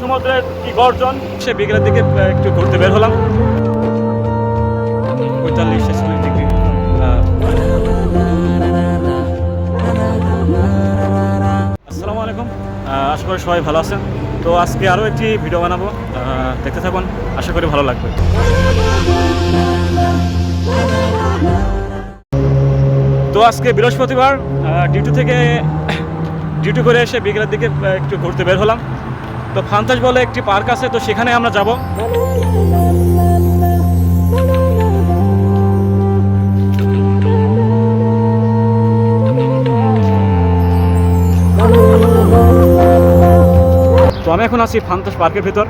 সমুদ্রের কি গর্জন? সে বিকেলের দিকে একটু ঘুরতে বের হলাম। পঁয়তাল্লিশ, ছেচল্লিশ ডিগ্রি। আসসালামু আলাইকুম। আশা করি সবাই ভালো আছেন। তো আজকে আরও একটি ভিডিও বানাবো। দেখতে থাকুন। আশা করি ভালো লাগবে। তো আজকে বৃহস্পতিবার ডিউটি থেকে, ডিউটি করে এসে বিকেলের দিকে একটু ঘুরতে বের হলাম। তো ফান্তাস বলে একটি পার্ক আছে, তো সেখানে আমরা যাব। তো আমি এখন আছি ফান্তাস পার্কের ভিতর।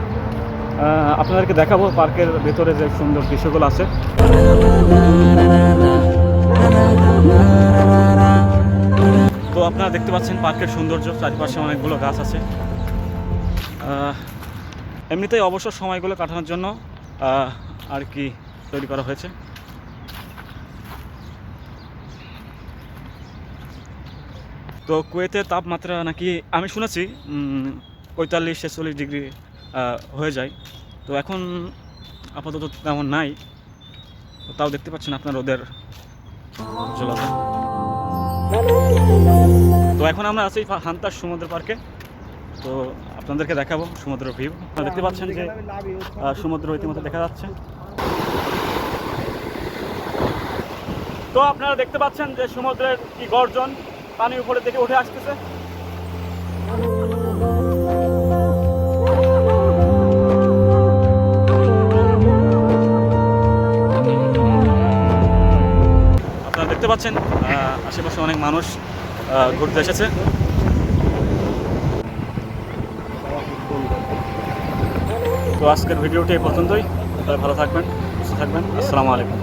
আপনাদেরকে দেখাবো পার্কের ভেতরে যে সুন্দর দৃশ্যগুলো আছে। তো আপনারা দেখতে পাচ্ছেন পার্কের সৌন্দর্য, চারিপাশে অনেকগুলো গাছ আছে। এমনিতেই অবসর সময়গুলো কাটানোর জন্য আর কি তৈরি করা হয়েছে। তো কুয়েতে তাপমাত্রা নাকি, আমি শুনেছি পঁয়তাল্লিশ, ছেচল্লিশ ডিগ্রি হয়ে যায়। তো এখন আপাতত তেমন নাই। তাও দেখতে পাচ্ছেন আপনার ওদের জলতা তো এখন আমরা আছি হান্তার সমুদ্র পার্কে। তো আপনাদেরকে দেখাবো সমুদ্র ভিউ আপনারা দেখতে পাচ্ছেন যে সমুদ্র ইতিমধ্যে দেখা যাচ্ছে। তো আপনারা দেখতে পাচ্ছেন যে সমুদ্রের কি গর্জন পানি উপরে থেকে উঠে আসতেছে। আপনারা দেখতে পাচ্ছেন আশেপাশে অনেক মানুষ ঘুরতে এসেছে। তো আজকের ভিডিওটি এই সবাই ভালো থাকবেন সুস্থ থাকবেন। আসসালামু আলাইকুম।